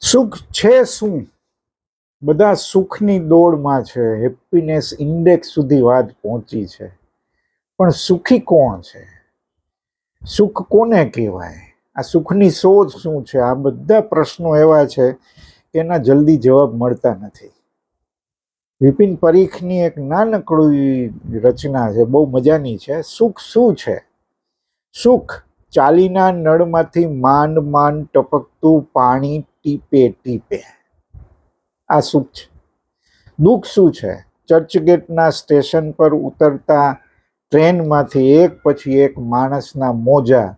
સુખ છે શું? બધા સુખની દોડમાં છે. હેપીનેસ ઇન્ડેક્સ સુધી વાત પહોંચી છે. પણ સુખી કોણ છે? સુખ કોને કહેવાય? આ સુખની શોધ શું છે? આ બધા પ્રશ્નો એવા છે કે એના જલ્દી જવાબ મળતા નથી. વિપિન પરીખની એક નાનકડી રચના છે, બહુ મજાની છે. સુખ શું છે? સુખ ચાલીના નળમાંથી માંડ માંડ ટપકતું પાણી ટીપે ટીપે. આ સુખ છે? દુઃખ શું છે? ચર્ચગેટના સ્ટેશન પર ઉતરતા ટ્રેનમાંથી એક પછી એક માણસના મોજા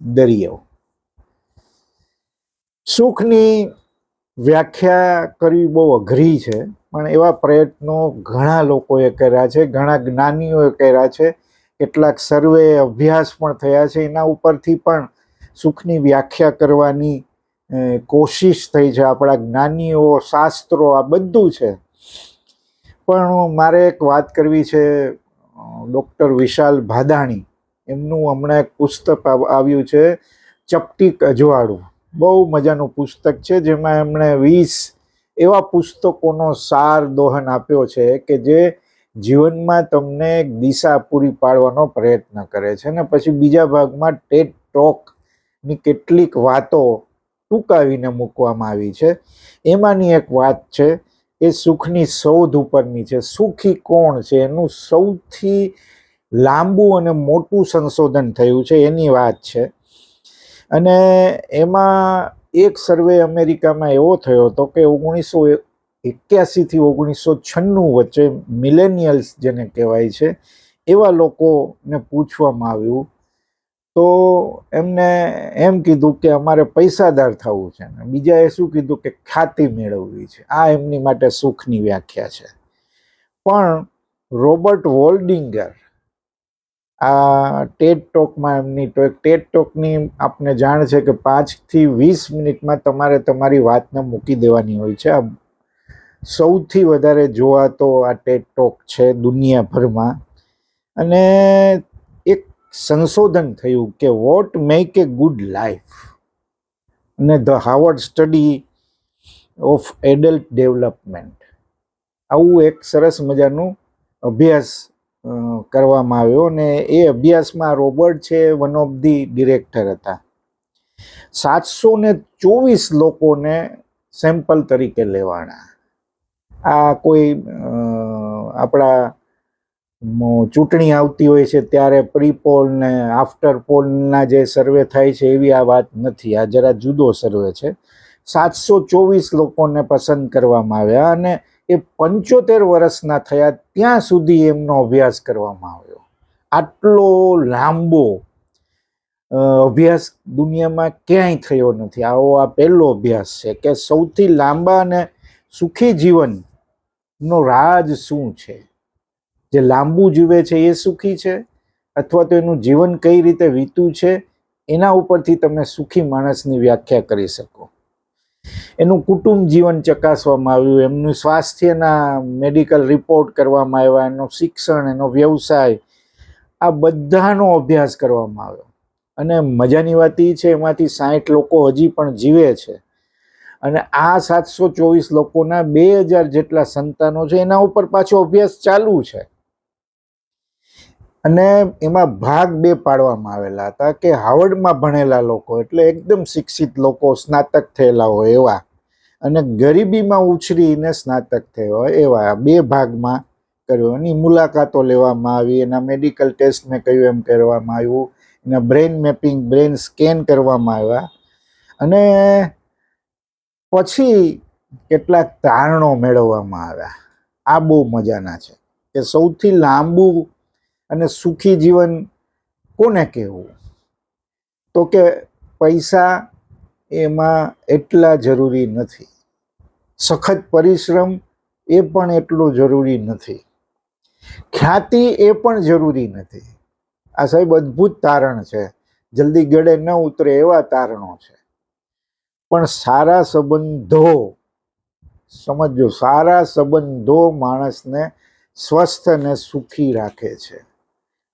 દરિયો. સુખની વ્યાખ્યા કરવી બહુ અઘરી છે, પણ એવા પ્રયત્નો ઘણા લોકોએ કર્યા છે, ઘણા જ્ઞાનીઓએ કર્યા છે. કેટલાક સર્વે અભ્યાસ પણ થયા છે, એના ઉપરથી પણ સુખની વ્યાખ્યા કરવાની કોશિશ થઈ છે, આપણા જ્ઞાનીઓ, શાસ્ત્રો, આ બધું છે. પણ મારે એક વાત કરવી છે ડૉક્ટર વિશાલ ભાદાણી. એમનું હમણાં એક પુસ્તક આવ્યું છે ચપટીક અજવાળું. બહુ મજાનું પુસ્તક છે, જેમાં એમણે વીસ એવા પુસ્તકોનો સાર દોહન આપ્યો છે કે જે જીવનમાં તમને દિશા પૂરી પાડવાનો પ્રયત્ન કરે છે. ને પછી બીજા ભાગમાં ટેટ ટોકની કેટલીક વાતો ટૂંકાવીને મૂકવામાં આવી છે. એમાંની એક વાત છે, એ સુખની શોધ ઉપરની છે. સુખી કોણ છે? એનું સૌથી લાંબુ અને મોટું સંશોધન થયું છે, એની વાત છે. અને એમાં એક સર્વે અમેરિકામાં એવો થયો હતો કે ઓગણીસો એક્યાસીથી ઓગણીસો છન્નું વચ્ચે મિલેનિયલ્સ જેને કહેવાય છે, એવા લોકોને પૂછવામાં આવ્યું તો એમને એમ કીધું કે અમારે પૈસાદાર થવું છે ને. બીજાએ શું કીધું કે ખ્યાતિ મેળવવી છે. આ એમની માટે સુખની વ્યાખ્યા છે. પણ રોબર્ટ વોલ્ડિંગર આ ટેટ ટોકમાં એમની તો ટેડ ટોકની આપને જાણ છે કે પાંચથી વીસ મિનિટમાં તમારે તમારી વાતને મૂકી દેવાની હોય છે. આ સૌથી વધારે જોવાતો આ ટેટ ટોક છે દુનિયાભરમાં. અને સંશોધન થયું કે what make a good life અને the Harvard study of adult development આવું એક સરસ મજાનું અભ્યાસ કરવામાં આવ્યો અને એ અભ્યાસમાં રોબર્ટ છે વન ઓફ ધી ડિરેક્ટર હતા. સાતસો ને ચોવીસ લોકોને સેમ્પલ તરીકે લેવાના. આ કોઈ આપણા ચૂંટણી આવતી હોય છે ત્યારે પ્રી પોલ ને આફ્ટર પોલના જે સર્વે થાય છે એવી આ વાત નથી. આ જરા જુદો સર્વે છે. સાતસો ચોવીસ લોકોને પસંદ કરવામાં આવ્યા અને એ પંચોતેર વર્ષના થયા ત્યાં સુધી એમનો અભ્યાસ કરવામાં આવ્યો. આટલો લાંબો અભ્યાસ દુનિયામાં ક્યાંય થયો નથી. આવો આ પહેલો અભ્યાસ છે કે સૌથી લાંબા અને સુખી જીવનનો રાજ શું છે? જે લાંબુ જીવે છે એ સુખી છે? અથવા તો એનું જીવન કઈ રીતે વીત્યું છે? એના ઉપરથી તમે સુખી માણસની વ્યાખ્યા કરી શકો. એનું કુટુંબ જીવન ચકાસવામાં આવ્યું, એમનું સ્વાસ્થ્યના મેડિકલ રિપોર્ટ કરવામાં આવ્યા, એનું શિક્ષણ, એનો વ્યવસાય, આ બધાનો અભ્યાસ કરવામાં આવ્યો. અને મજાની વાત એ છે, એમાંથી સાઠ લોકો હજી પણ જીવે છે. અને આ સાતસો ચોવીસ લોકોના બે હજાર જેટલા સંતાનો છે, એના ઉપર પાછો અભ્યાસ ચાલુ છે. અને એમાં ભાગ બે પાડવામાં આવેલા હતા કે હાવર્ડમાં ભણેલા લોકો એટલે એકદમ શિક્ષિત લોકો, સ્નાતક થયેલા હોય એવા. અને ગરીબીમાં ઉછરીને સ્નાતક થયો હોય એવા બે ભાગમાં કર્યો. એની મુલાકાતો લેવામાં આવી, એના મેડિકલ ટેસ્ટ મેં કહ્યું એમ કરવામાં આવ્યું, એના બ્રેન મેપિંગ બ્રેઇન સ્કેન કરવામાં આવ્યા. અને પછી કેટલાક તારણો મેળવવામાં આવ્યા. આ બહુ મજાના છે કે સૌથી લાંબુ અને સુખી જીવન કોને કહેવું? તો કે પૈસા એમાં એટલા જરૂરી નથી. સખત પરિશ્રમ એ પણ એટલો જરૂરી નથી. ખ્યાતિ એ પણ જરૂરી નથી. આ સાહેબ અદ્ભુત તારણ છે. જલ્દી ગળે ન ઉતરે એવા તારણો છે. પણ સારા સંબંધો સમજો સારા સંબંધો માણસને સ્વસ્થ અને સુખી રાખે છે.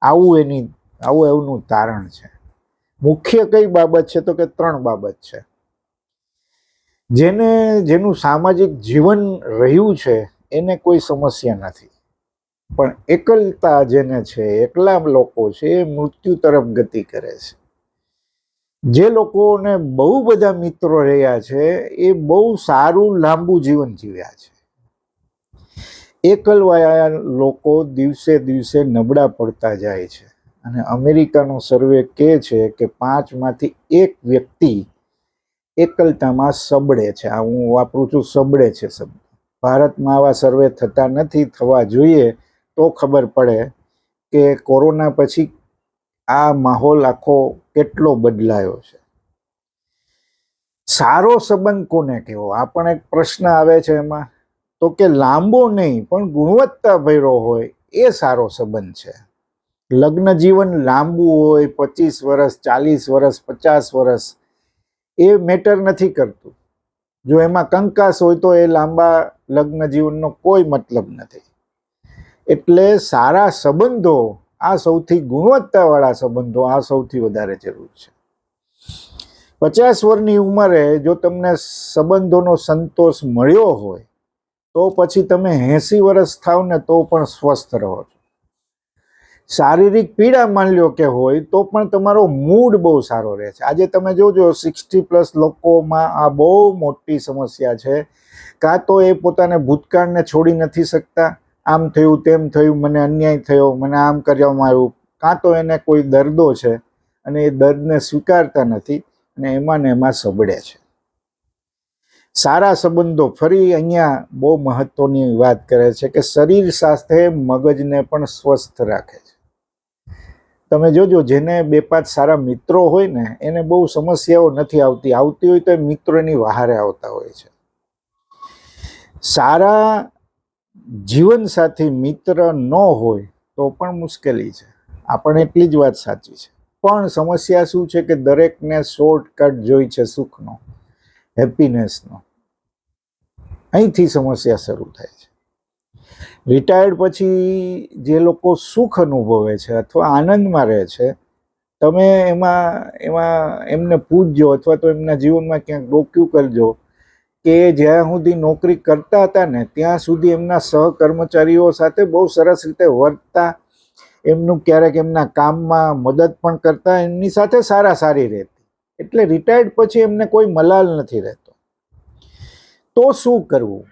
આવું એની, આવું એનું તારણ છે. મુખ્ય કઈ બાબત છે તો કે ત્રણ બાબત છે. જેને, જેનું સામાજિક જીવન રહ્યું છે, એને કોઈ સમસ્યા નથી. પણ એકલતા જેને છે, એકલા લોકો છે, એ મૃત્યુ તરફ ગતિ કરે છે. જે લોકોને બહુ બધા મિત્રો રહ્યા છે, એ બહુ સારું લાંબુ જીવન જીવ્યા છે. એકલવાયા લોકો દિવસે દિવસે નબળા પડતા જાય છે. અને અમેરિકાનો સર્વે કહે છે કે પાંચમાંથી એક વ્યક્તિ એકલતામાં સબળે છે. આ હું વાપરું છું સબળે છે શબ્દ. ભારતમાં આવા સર્વે થતા નથી, થવા જોઈએ તો ખબર પડે કે કોરોના પછી આ માહોલ આખો કેટલો બદલાયો છે. સારો સંબંધ કોને કહેવો? આ પણ એક પ્રશ્ન આવે છે એમાં. તો કે લાંબો નહીં, પણ ગુણવત્તા ભર્યો હોય એ સારો સંબંધ છે. લગ્ન જીવન લાંબુ હોય, પચીસ વર્ષ ચાલીસ વર્ષ પચાસ વર્ષ એ મેટર નથી કરતું. જો એમાં કંકાસ હોય તો એ લાંબા લગ્ન જીવનનો કોઈ મતલબ નથી. એટલે સારા સંબંધો, આ સૌથી ગુણવત્તાવાળા સંબંધો, આ સૌથી વધારે જરૂર છે. પચાસ વર્ષની ઉંમરે જો તમને સંબંધોનો સંતોષ મળ્યો હોય તો પછી તમે એંસી વર્ષ થાવ ને તો પણ સ્વસ્થ રહો છો. શારીરિક પીડા માની લ્યો કે હોય તો પણ તમારો મૂડ બહુ સારો રહે છે. આજે તમે જોજો સિક્સટી પ્લસ લોકોમાં આ બહુ મોટી સમસ્યા છે. કાં તો એ પોતાને ભૂતકાળને છોડી નથી શકતા. આમ થયું, તેમ થયું, મને અન્યાય થયો, મને આમ કરવામાં આવ્યું. કાં તો એને કોઈ દર્દો છે અને એ દર્દને સ્વીકારતા નથી અને એમાં ને એમાં સબળે છે. સારા સંબંધો ફરી અહીંયા બહુ મહત્વની વાત કરે છે કે શરીર સાથે મગજને પણ સ્વસ્થ રાખે છે. તમે જોજો, જેને બે પાંચ સારા મિત્રો હોય ને, એને બહુ સમસ્યાઓ નથી આવતી. આવતી હોય તો એ મિત્રો એની વહારે આવતા હોય છે. સારા જીવનસાથી મિત્ર ન હોય તો પણ મુશ્કેલી છે. આપણે એટલી જ વાત સાચી છે. પણ સમસ્યા શું છે કે દરેકને શોર્ટકટ જોઈ છે સુખનો. હેપીનેસનો. અહીંથી સમસ્યા શરૂ થાય છે. રિટાયર્ડ પછી જે લોકો સુખ અનુભવે છે અથવા આનંદમાં રહે છે, તમે એમાં એમાં એમને પૂછજો અથવા તો એમના જીવનમાં ક્યાંક ડોક્યુ કરજો કે જ્યાં સુધી નોકરી કરતા હતા ને, ત્યાં સુધી એમના સહકર્મચારીઓ સાથે બહુ સરસ રીતે વર્તતા, એમનું ક્યારેક એમના કામમાં મદદ પણ કરતા, એમની સાથે સારા સારી રહેતી. એટલે રિટાયર્ડ પછી એમને કોઈ મલાલ નથી રહેતો. તો શું કરવું?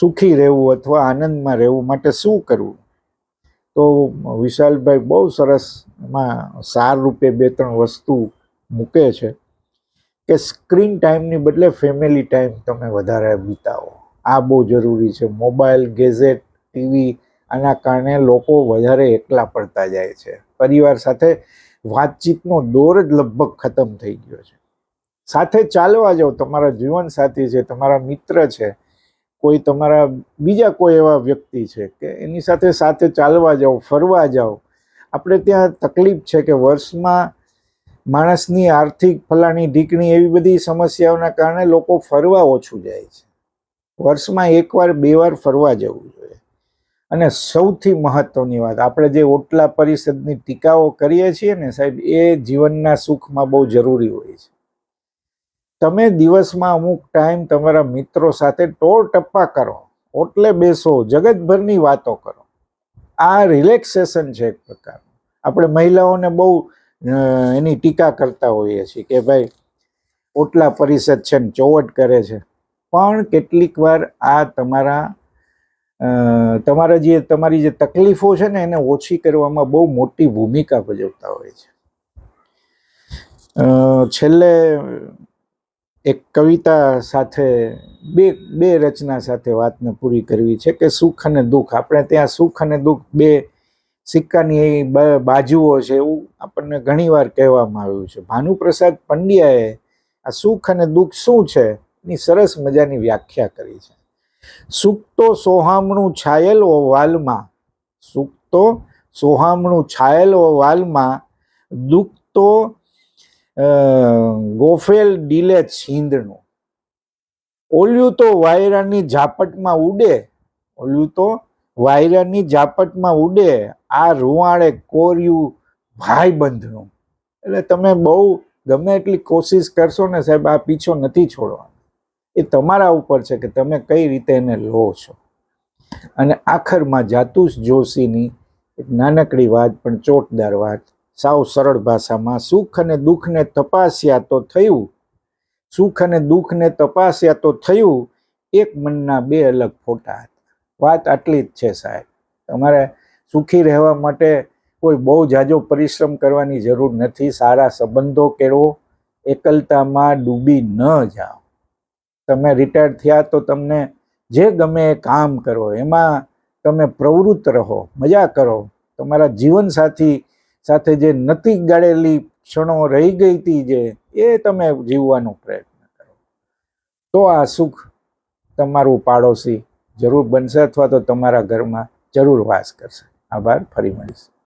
સુખી રહેવું અથવા આનંદમાં રહેવું માટે શું કરવું? તો વિશાલભાઈ બહુ સરસ એમાં સાર રૂપે બે ત્રણ વસ્તુ મૂકે છે કે સ્ક્રીન ટાઈમની બદલે ફેમિલી ટાઈમ તમે વધારે વિતાવો. આ બહુ જરૂરી છે. મોબાઈલ, ગેઝેટ, ટીવી આના કારણે લોકો વધારે એકલા પડતા જાય છે. પરિવાર સાથે વાતચીતનો દોર જ લગભગ ખતમ થઈ ગયો છે. સાથે ચાલવા જાઓ તમારા જીવનસાથી છે, તમારા મિત્ર છે, કોઈ તમારા બીજા કોઈ એવા વ્યક્તિ છે કે એની સાથે સાથે ચાલવા જાઓ ફરવા જાઓ આપણે ત્યાં તકલીફ છે કે વર્ષમાં માણસની આર્થિક ફલાણી ઢીકણી એવી બધી સમસ્યાઓના કારણે લોકો ફરવા ઓછું જાય છે. વર્ષમાં એકવાર, બે વાર ફરવા જવું જોઈએ અને સૌથી મહત્વની વાત, આપણે જે ઓટલા પરિષદની ટીકાઓ કરીએ છીએ ને સાહેબ, એ જીવનના સુખમાં બહુ જરૂરી હોય છે. તમે દિવસમાં અમુક ટાઈમ તમારા મિત્રો સાથે ટોળ ટપ્પા કરો, ઓટલે બેસો, જગતભરની વાતો કરો. આ રિલેક્સેશન છે એક પ્રકારનું. આપણે મહિલાઓને બહુ એની ટીકા કરતા હોઈએ છીએ કે ભાઈ, ઓટલા પરિષદ છે ને ચોવટ કરે છે. પણ કેટલીક વાર આ તમારા તમારા જે, તમારી જે તકલીફો છે ને એને ઓછી કરવામાં બહુ મોટી ભૂમિકા ભજવતા હોય છે. છેલ્લે એક કવિતા સાથે, બે બે રચના સાથે વાતને પૂરી કરવી છે કે સુખ અને દુઃખ. આપણે ત્યાં સુખ અને દુઃખ બે સિક્કાની બાજુઓ છે એવું આપણને ઘણીવાર કહેવામાં આવ્યું છે. ભાનુપ્રસાદ પંડ્યાએ આ સુખ અને દુઃખ શું છે એની સરસ મજાની વ્યાખ્યા કરી છે. સુખ તો સોહામણું છાયેલ વાલમાં સુખ તો સોહામણું છાયેલ વાલમાં, દુખતો ગોફેલ ડીલે છીંદણું. ઓલ્યું તો વાયરાની ઝાપટમાં ઉડે, ઓલ્યું તો વાયરાની ઝાપટમાં ઉડે, આ રૂવાળે કોર્યું ભાઈ બંધનું એટલે તમે બહુ ગમે એટલી કોશિશ કરશો ને સાહેબ, આ પીછો નથી છોડવાનો. એ તમારા ઉપર છે કે તમે કઈ રીતે એને લો છો. અને આખરમાં જાતુસ જોશીની એક નાનકડી વાત, પણ ચોટદાર વાત, સાવ સરળ ભાષામાં સુખ અને દુઃખને તપાસ્યા તો થયું. સુખ અને દુઃખને તપાસ્યા તો થયું. એક મનના બે અલગ ફોટા હતા. વાત આટલી જ છે સાહેબ. તમારે સુખી રહેવા માટે કોઈ બહુ જાજો પરિશ્રમ કરવાની જરૂર નથી. સારા સંબંધો કેળવો. એકલતામાં ડૂબી ન જાઓ. તમે રિટાયર થયા તો તમને જે ગમે એ કામ કરો, એમાં તમે પ્રવૃત્ત રહો, મજા કરો. તમારા જીવનસાથી સાથે જે નથી ગાળેલી ક્ષણો રહી ગઈ હતી જે, એ તમે જીવવાનો પ્રયત્ન કરો. તો આ સુખ તમારું પાડોશી જરૂર બનશે અથવા તો તમારા ઘરમાં જરૂર વાસ કરશે. આભાર, ફરી મળીશ.